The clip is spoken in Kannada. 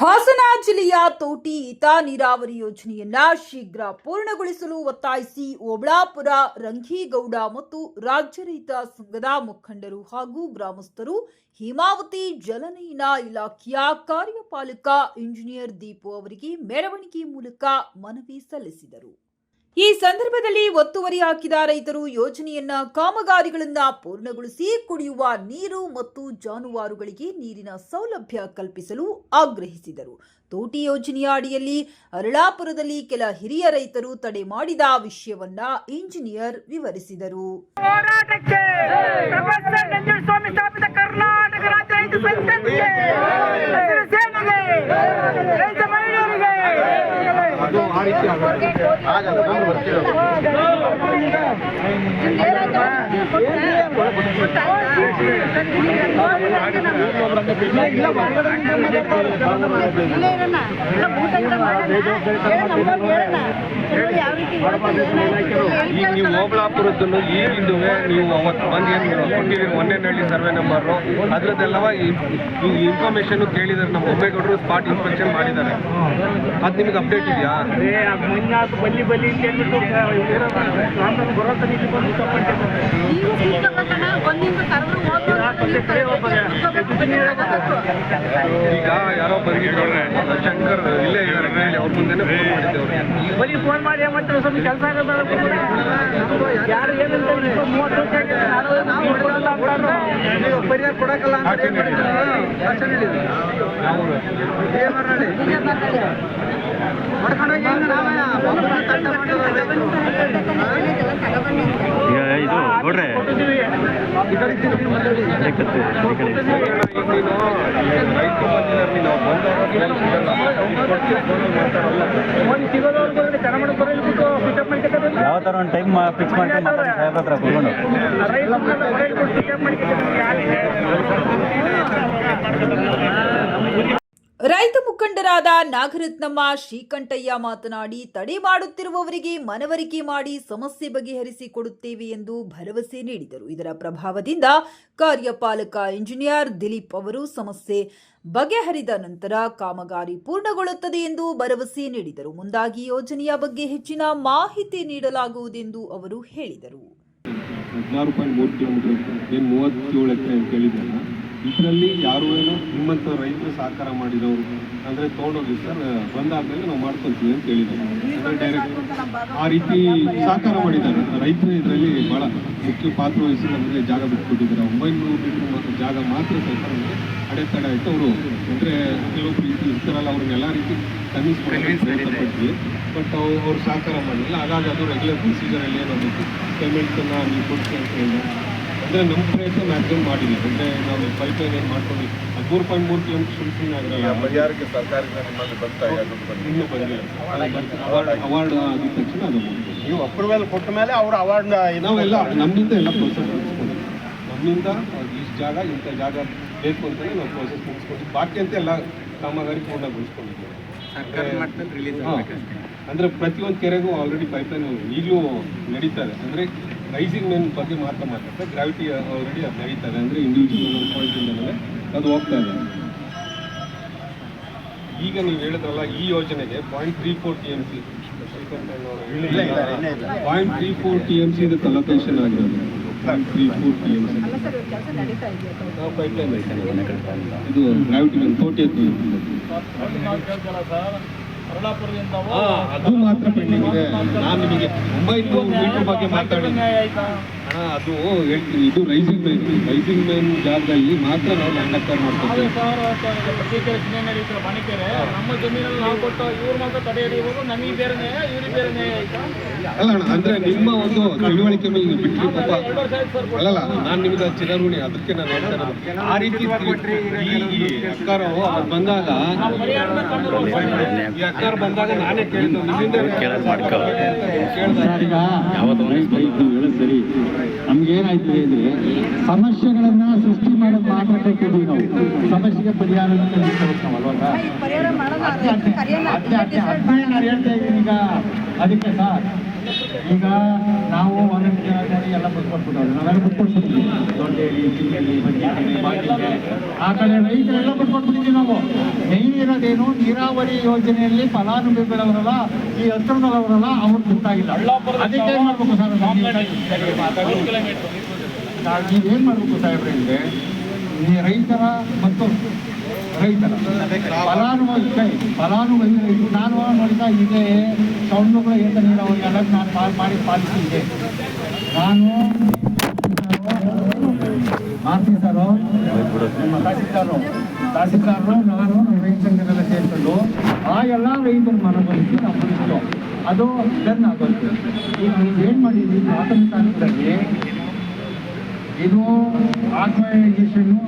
ಹಾಸನ ಜಿಲ್ಲೆಯ ತೋಟಿ ಹಿತ ನೀರಾವರಿ ಯೋಜನೆಯನ್ನ ಶೀಘ್ರ ಪೂರ್ಣಗೊಳಿಸಲು ಒತ್ತಾಯಿಸಿ ಓಬಳಾಪುರ, ರಂಗೀಗೌಡ ಮತ್ತು ರಾಜ್ಯ ರೈತ ಸಂಘದ ಮುಖಂಡರು ಹಾಗೂ ಗ್ರಾಮಸ್ಥರು ಹೇಮಾವತಿ ಜಲನಯನ ಇಲಾಖೆಯ ಕಾರ್ಯಪಾಲಕ ಇಂಜಿನಿಯರ್ ದೀಪು ಅವರಿಗೆ ಮೆರವಣಿಗೆ ಮೂಲಕ ಮನವಿ ಸಲ್ಲಿಸಿದರು. ಈ ಸಂದರ್ಭದಲ್ಲಿ ಒತ್ತುವರಿ ಹಾಕಿದ ರೈತರು ಯೋಜನೆಯನ್ನ ಕಾಮಗಾರಿಗಳನ್ನ ಪೂರ್ಣಗೊಳಿಸಿ ಕುಡಿಯುವ ನೀರು ಮತ್ತು ಜಾನುವಾರುಗಳಿಗೆ ನೀರಿನ ಸೌಲಭ್ಯ ಕಲ್ಪಿಸಲು ಆಗ್ರಹಿಸಿದರು. ತೋಟಿ ಯೋಜನೆಯ ಅಡಿಯಲ್ಲಿ ಅರಳಾಪುರದಲ್ಲಿ ಕೆಲ ಹಿರಿಯ ರೈತರು ತಡೆ ಮಾಡಿದ ವಿಷಯವನ್ನ ಇಂಜಿನಿಯರ್ ವಿವರಿಸಿದರು. ಹೋರಾಟಕ್ಕೆ ಆ ರೀತಿ ಆಗಲ್ಲ ನಾನು ಬರ್ತಿರೋದು ಇಲ್ಲ ಈಗ ನೀವು ಓಬಳಾಪುರದನ್ನು ಈಗಿಂದು ನೀವು ಅವತ್ತು ಬಂದು ಏನು ಕೊಟ್ಟಿದ್ದೀರಿ? ನಳ್ಳಿ ಸರ್ವೆ ನಂಬರು. ಈ ಇನ್ಫಾರ್ಮೇಷನ್ ಕೇಳಿದ್ದಾರೆ. ನಮ್ಮ ಒಮ್ಮೆಗೌಡರು ಸ್ಪಾಟ್ ಇನ್ಸ್ಪೆಕ್ಷನ್ ಮಾಡಿದ್ದಾರೆ. ಅದು ನಿಮಗೆ ಅಪ್ಡೇಟ್ ಇದೆಯಾ? ಬಲ್ಲಿ ಬಲ್ಲಿ ಅಂತ ಹೇಳ್ಬಿಟ್ಟು ನಾನು ಬರೋತ ನೀತಿ ಬಂದು ತಗೊಂಡಿದ್ದಾರೆ ಈಗ ಯಾರೋ ಬಂದಿದ್ರು ಶಂಕರ್ ಇಲ್ಲೇ ಇದ್ದಾರೆ ಹೇಳಿ ಅವ್ರ ಮುಂದೆನೇ ಫೋನ್ ಮಾಡಿದ್ದೆ ಅವ್ರಿಗೆ ಬರೀ ಫೋನ್ ಮಾಡಿ ಏನ್ ಸ್ವಲ್ಪ ಕೆಲಸ ಆಗೋದು ಯಾರು ಏನಂತ ಇಪ್ಪ ಮೂವತ್ತು ವರ್ಷ ಆಗಿದೆ. ನಾನು- ನಾವು ಕೊಡಲ್ಲ ಅಂತಾರೆ. ಪರಿಹಾರ ಕೊಡಕ್ಕಲ್ಲ ಅಂತ ಏನ್ ಮಾಡಿದ್ರು? ಭಾಷಣ ಹೇಳಿದ್ರು. ಏನ್ ಮಾಡ್ರಿ? ಮಾಡ್ಕೊಂಡೋಗಿ ಹೆಂಗ್ ನಾವೇ ಒಬ್ಬೊಬ್ರು ತಂಡ ಮಾಡಿ ಈಗ ಇದು ನೋಡ್ರೆ ಈಗ ನೀನು ರೈತರು ಬಂದಿದ್ದಾರೆ ನೀನು ಬಂದಾಗ ಫೋನ್ ಸಿಗಲ್ಲ ಕೊಡ್ತೀವಿ ಫೋನ್ ಮಾಡ್ತಾರಲ್ಲ ಫೋನ್ ಸಿಗೋದವ್ರು ಬಂದ್ರೆ ಕನ್ನಡ ಮಾಡಿ ಬರೋದು ಬಿಟ್ಟು ಪಿಕಪ್ ಮಾಡ್ಕೊತಾರೆ ಯಾವ ಥರ ಒಂದು ಟೈಮ್ ಫಿಕ್ಸ್ ಮಾಡ್ಕೊಂಡು ಮಾತಾಡಿ ಸಾಹೇಬ್ರ ಹತ್ರ ಕೂತ್ಕೊಂಡು. ಮುಖಂಡರಾದ ನಾಗರತ್ನಮ್ಮ ಶ್ರೀಕಂಠಯ್ಯ ಮಾತನಾಡಿ, ತಡೆ ಮಾಡುತ್ತಿರುವವರಿಗೆ ಮನವರಿಕೆ ಮಾಡಿ ಸಮಸ್ಯೆ ಬಗೆಹರಿಸಿಕೊಡುತ್ತೇವೆ ಎಂದು ಭರವಸೆ ನೀಡಿದರು. ಇದರ ಪ್ರಭಾವದಿಂದ ಕಾರ್ಯಪಾಲಕ ಇಂಜಿನಿಯರ್ ದಿಲೀಪ್ ಅವರು ಸಮಸ್ಯೆ ಬಗೆಹರಿದ ನಂತರ ಕಾಮಗಾರಿ ಪೂರ್ಣಗೊಳ್ಳುತ್ತದೆ ಎಂದು ಭರವಸೆ ನೀಡಿದರು. ಮುಂದಾಗಿ ಯೋಜನೆಯ ಬಗ್ಗೆ ಹೆಚ್ಚಿನ ಮಾಹಿತಿ ನೀಡಲಾಗುವುದೆಂದು ಅವರು ಹೇಳಿದರು. ಇದರಲ್ಲಿ ಯಾರು ಏನು ನಿಮ್ಮಂಥ ರೈತರು ಸಹಕಾರ ಮಾಡಿದವರು. ಅಂದರೆ ತೊಗೊಂಡೋಗಿ ಸರ್ ಬಂದಾದ್ಮೇಲೆ ನಾವು ಮಾಡ್ಕೊಳ್ತೀವಿ ಅಂತ ಹೇಳಿದ್ರು ಅಂದರೆ ಡೈರೆಕ್ಟ್ ಆ ರೀತಿ ಸಹಕಾರ ಮಾಡಿದ್ದಾರೆ. ರೈತರು ಇದರಲ್ಲಿ ಭಾಳ ಮುಖ್ಯ ಪಾತ್ರ ವಹಿಸಿ ನಮಗೆ ಜಾಗ ಬಿಟ್ಕೊಟ್ಟಿದ್ದಾರೆ ಒಂಬೈನೂರು ಮೀಟರ್ ಮತ್ತು ಜಾಗ ಮಾತ್ರ ಸ್ವಲ್ಪ ನಮಗೆ ಅಡೆತಡೆ ಆಯಿತು. ಅವರು ಅಂದರೆ ಕೆಲವೊಬ್ಬರು ರೀತಿ ಇರ್ತಾರಲ್ಲ ಅವ್ರನ್ನ ಎಲ್ಲ ರೀತಿ ಕನ್ವಿನ್ಸ್ ಮಾಡಿ ಪ್ರಯತ್ನ ಬಟ್ ಅವ್ರು ಅವ್ರು ಸಹಕಾರ ಮಾಡಲಿಲ್ಲ ಹಾಗಾಗಿ ಅದು ರೆಗ್ಯುಲರ್ ಪ್ರೊಸೀಜರಲ್ಲಿ ಏನಾಗಬೇಕು ಪೇಮೆಂಟನ್ನು ನೀವು ಕೊಡ್ತೀವಿ ಅಂತ ಹೇಳಿದ್ರೆ ಅಂದರೆ ನಮ್ಮ ಪ್ರಯತ್ನ ಮ್ಯಾಕ್ಸಿಮಮ್ ಮಾಡಿದ್ದೀವಿ ಅಂದರೆ ನಾವು ಪೈಪ್ ಲೈನ್ ಏನು ಮಾಡ್ಕೊಂಡು ಹದಿಮೂರು ಪಾಯಿಂಟ್ ಮೂರು ಕಿಲೋಮೀಟರ್ ಸುಮ್ಮನೆ ಆಗಿರಲ್ಲ ಪರಿಹಾರಕ್ಕೆ ಸರ್ಕಾರದಿಂದ ನಿಮ್ಮಲ್ಲಿ ಬರ್ತಾ ಇನ್ನೂ ಬಂದಿಲ್ಲ. ಅವಾರ್ಡ್ ಅವಾರ್ಡ್ ಆಗಿದ ತಕ್ಷಣ ಅದು. ನೀವು ಅಪ್ರೂವಲ್ ಕೊಟ್ಟ ಮೇಲೆ ಅವರು ಅವಾರ್ಡ್ ನಾವೆಲ್ಲ ನಮ್ಮಿಂದ ಎಲ್ಲ ಪ್ರೋಸೆಸ್ ಮುಗಿಸ್ಕೊಂಡಿದ್ದೀವಿ ನಮ್ಮಿಂದ ಇಷ್ಟು ಜಾಗ ಇಂಥ ಜಾಗ ಬೇಕು ಅಂತಲೇ ನಾವು ಪ್ರೋಸೆಸ್ ಮುಗಿಸ್ಕೊಂಡಿದ್ದೀವಿ ಬಾಕಿ ಅಂತ ಎಲ್ಲ ಕಾಮಗಾರಿ ಪೂರ್ಣಗೊಳಿಸ್ಕೊಂಡಿದ್ದೀವಿ ಹಾ. ಅಂದ್ರೆ ಪ್ರತಿಯೊಂದು ಕೆರೆಗೂ ಆಲ್ರೆಡಿ ಪೈಪ್ಲೈನ್ ಈಗಲೂ ನಡೀತಾರೆ ಅಂದ್ರೆ ರೈಸಿಂಗ್ ಮೇನ್ ಬಗ್ಗೆ ಮಾತ್ರ ಮಾತಾಡ್ತಾರೆ ಗ್ರಾವಿಟಿ ಆಲ್ರೆಡಿ ಅದು ನಡೀತಾರೆ. ಅಂದರೆ ಇಂಡಿವಿಜುವಲ್ ಪಾಯಿಂಟಿಂದಲೇ ಅದು ಹೋಗ್ತಾ ಇದೆ. ಈಗ ನೀವು ಹೇಳಿದ್ರಲ್ಲ ಈ ಯೋಜನೆಗೆ point three four T M C point three four T M C ಇದಕ್ಕೆ ಅಲೋಕೇಶನ್ ಆಗಿರೋದು point three four T M C ಇದು ಗ್ರಾವಿಟಿ ಹಾ, ಅದು ಮಾತ್ರ ಪೆಂಡಿಂಗ್ ಇದೆ. ನಾನು ನಿಮಗೆ ಒಂಬೈನೂರು ಮೀಟರ್ ಬಗ್ಗೆ ಮಾತಾಡಿ ಹಣ ಅದು ಇದು ರೈಸಿಂಗ್ ಮೇನ್ ರೈಸಿಂಗ್ ಮೇನ್ ಜಾಗದಲ್ಲಿ ಮಾತ್ರ ನಾವು ಲ್ಯಾಂಡ್ ಅಕ್ವೈರ್ ಮಾಡ್ತೀವಿ ನಮ್ಮ ಜಮೀನಲ್ಲಿ ನಾವು ಕೊಟ್ಟು ಇವ್ರು ಮಾತ್ರ ತಡೆ ಹಿಡಿಯುವುದು ನಮಗೆ ಬೇರೆನೆ ಇವ್ರಿಗೆ ಬೇರೆ ನ್ಯಾಯ ಅಲ್ಲ ಅಣ್ಣ ಅಂದ್ರೆ ನಿಮ್ಮ ಒಂದು ತಿಳುವಳಿಕೆ ಮೇಲೆ ಬಿಟ್ಟು ಪಾಪ. ಅಲ್ಲಲ್ಲ ನಾನು ನಿಮ್ಗೆ ಚಿರಋಣಿ ಅದಕ್ಕೆ ನಾನು ಹೇಳ್ತೇನೆ ಆ ರೀತಿ ಈ ಈ ಅಕ್ಕಾರ ಅವ್ರು ಬಂದಾಗ ಈ ಅಕ್ಕಾರ ಬಂದಾಗ ನಾನೇ ಕೇಳಿದ್ದು ನಿಮ್ಮಿಂದ ಕೇಳೋದು ಯಾವತ್ತೂ ಸರಿ. ನಮ್ಗೇನಾಯ್ತದೆ ಅಂದ್ರೆ ಸಮಸ್ಯೆಗಳನ್ನ ಸೃಷ್ಟಿ ಮಾಡೋದು ಮಾತ್ರ ಕಲ್ತಿದ್ದೀವಿ ನಾವು. ಸಮಸ್ಯೆಗೆ ಪರಿಹಾರ ನಾನು ಹೇಳ್ತಾ ಇದ್ದೀನಿ ಈಗ. ಅದಕ್ಕೆ ಸರ್. ಈಗ ನಾವು ಒಂದೊಂದು ಜನ ಎಲ್ಲ ಬಿಟ್ಕೊಟ್ಬಿಟ್ಟವ್ರು ನಾವೆಲ್ಲ ಬಿಟ್ಕೊಟ್ಬಿಟ್ಟಿದ್ವಿ ದೊಡ್ಡೇರಿ ಮಧ್ಯೇರಿ ಬಾಗಿಲೆ ಆ ಕಡೆ ರೈತರೆಲ್ಲ ಬಿಟ್ಕೊಟ್ಬಿಟ್ಟಿದ್ವಿ ನಾವು. ಮೇನ್ ನೀರಾವರಿ ಯೋಜನೆಯಲ್ಲಿ ಫಲಾನುಭವಿಗಳವರಲ್ಲ ಈ ಹತ್ರದವರಲ್ಲ ಅವ್ರು ಗೊತ್ತಾಗಿಲ್ಲ. ಅದಕ್ಕೆ ಏನ್ ಮಾಡ್ಬೇಕು ಸರ್ ನಾವು ನೀವೇನ್ ಮಾಡ್ಬೇಕು ಸಾಹೇಬ್ರೆ ಅಂದ್ರೆ ಈ ರೈತರ ಮತ್ತು ರೈತರ ಫಲಾನುಭವಿ ಫಲಾನುಭವಿ ನಾನು ನೋಡಿದ ಇದೆ ಸೌಂಡುಗಳು ಏತ ನೀರಾವರಿ ಎಲ್ಲ ನಾನು ಪಾಲ್ ಮಾಡಿ ಪಾಲಿಸಿದ್ದೆ. ನಾನು ನಿಮ್ಮ ತಹಸೀಲ್ದಾರು, ತಹಸೀಲ್ದಾರರು, ನಾನು ನಮ್ಮ ರೈತ ಸಂಘದಲ್ಲ ಸೇರ್ಕೊಂಡು ಆ ಎಲ್ಲ ರೈತರ ನಾವು ಬಿಡಿಸಿದ್ದು ಅದು ಆಗೋದು ಈಗ ನೀವು ಏನು ಮಾಡಿದ್ವಿ ಪ್ರಾಥಮಿಕ ಹಂತದಲ್ಲಿ ಇದು ಆರ್ಗನೈಸೇಷನ್ನು